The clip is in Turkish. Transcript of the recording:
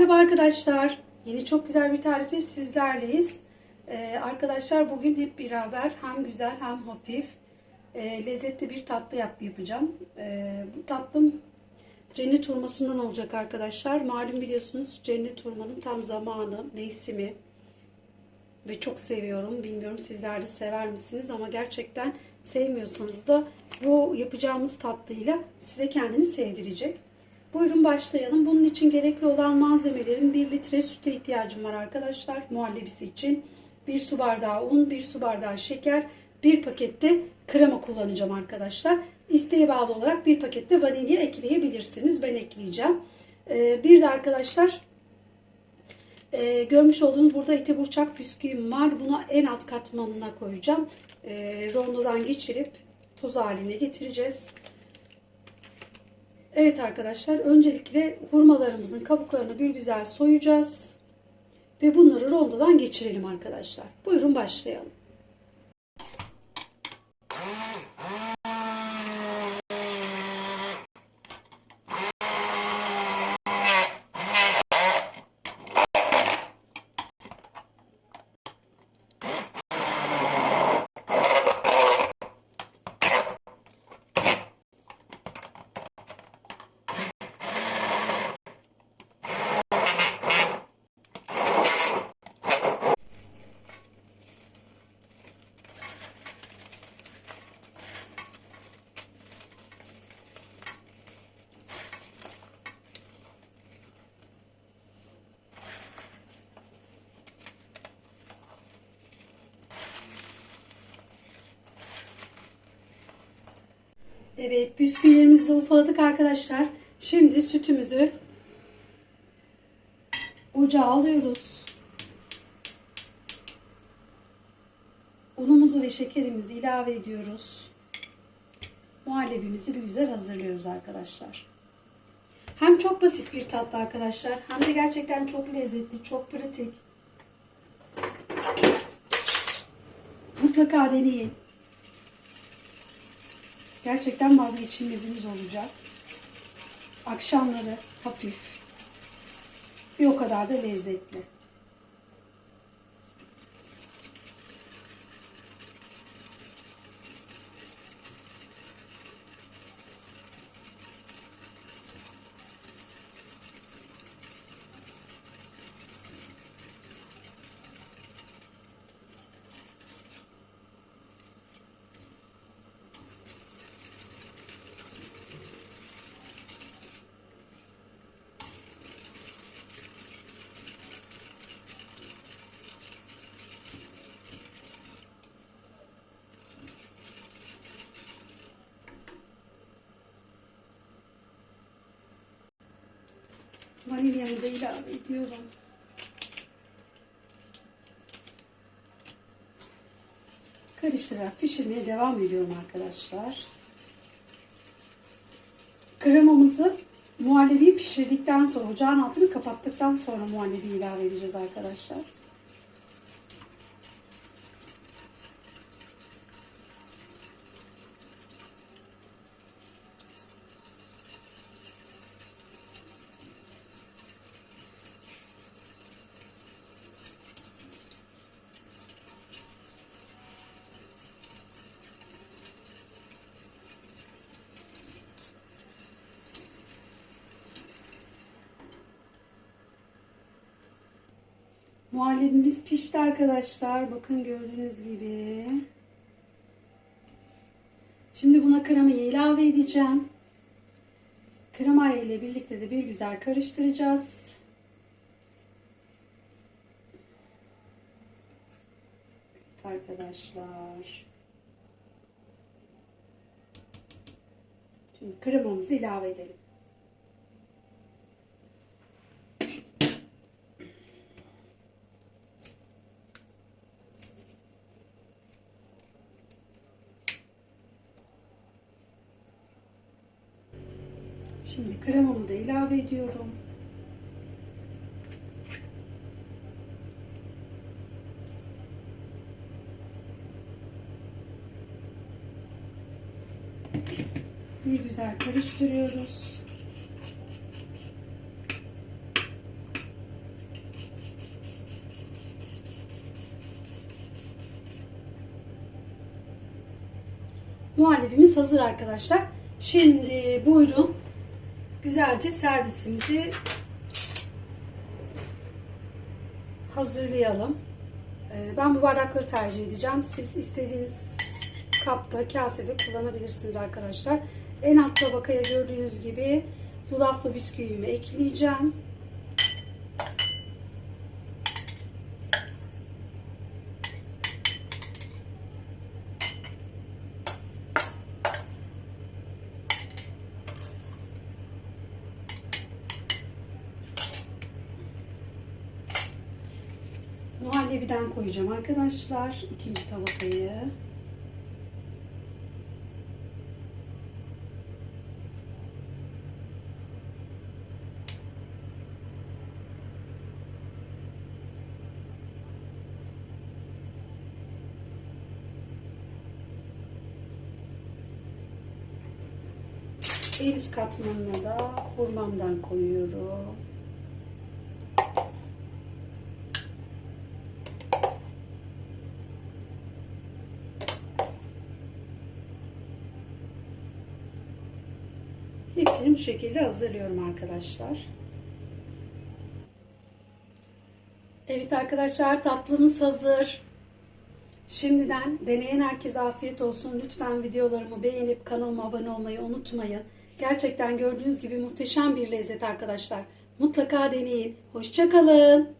Merhaba arkadaşlar. Yeni çok güzel bir tarifle sizlerleyiz. Ee, arkadaşlar bugün hep beraber hem güzel hem hafif e, lezzetli bir tatlı yap yapacağım. Ee, bu tatlım cennet hurmasından olacak arkadaşlar. Malum biliyorsunuz cennet hurmanın tam zamanı, mevsimi ve çok seviyorum. Bilmiyorum sizler de sever misiniz ama gerçekten sevmiyorsanız da bu yapacağımız tatlıyla size kendini sevdirecek. Buyurun başlayalım. Bunun için gerekli olan malzemelerin 1 litre süte ihtiyacım var arkadaşlar. Muhallebisi için 1 su bardağı un, 1 su bardağı şeker, 1 pakette krema kullanacağım arkadaşlar. İsteğe bağlı olarak bir pakette vanilya ekleyebilirsiniz. Ben ekleyeceğim. Ee, bir de arkadaşlar e, görmüş olduğunuz burada eti burçak bisküvim var. Bunu en alt katmanına koyacağım. E, rondodan geçirip toz haline getireceğiz. Evet arkadaşlar öncelikle hurmalarımızın kabuklarını bir güzel soyacağız. Ve bunları rondodan geçirelim arkadaşlar. Buyurun başlayalım. Evet bisküvilerimizi de ufaladık arkadaşlar. Şimdi sütümüzü ocağa alıyoruz. Unumuzu ve şekerimizi ilave ediyoruz. Muhallebimizi bir güzel hazırlıyoruz arkadaşlar. Hem çok basit bir tatlı arkadaşlar hem de gerçekten çok lezzetli, çok pratik. Mutlaka deneyin. Gerçekten vazgeçilmeziniz olacak. Akşamları hafif. Bir o kadar da lezzetli. Vanilyamı da ilave ediyorum. Karıştırarak pişirmeye devam ediyorum arkadaşlar. Kremamızı muhallebiyi pişirdikten sonra ocağın altını kapattıktan sonra muhallebiyi ilave edeceğiz arkadaşlar. Muhallebimiz pişti arkadaşlar. Bakın gördüğünüz gibi. Şimdi buna kremayı ilave edeceğim. Krema ile birlikte de bir güzel karıştıracağız. Arkadaşlar. Şimdi kremamızı ilave edelim. Şimdi kremamı da ilave ediyorum. Bir güzel karıştırıyoruz. Muhallebimiz hazır arkadaşlar. Şimdi buyurun güzelce servisimizi hazırlayalım. Ee, Ben bu bardakları tercih edeceğim. Siz istediğiniz kapta, kasede kullanabilirsiniz arkadaşlar. En alt tabakaya gördüğünüz gibi yulaflı bisküvimi ekleyeceğim. Muhallebiden koyacağım arkadaşlar. ikinci tabakayı. En üst katmanına da hurmamdan koyuyorum. Hepsini bu şekilde hazırlıyorum arkadaşlar. Evet arkadaşlar tatlımız hazır. Şimdiden deneyen herkese afiyet olsun. Lütfen videolarımı beğenip kanalıma abone olmayı unutmayın. Gerçekten gördüğünüz gibi muhteşem bir lezzet arkadaşlar. Mutlaka deneyin. Hoşçakalın.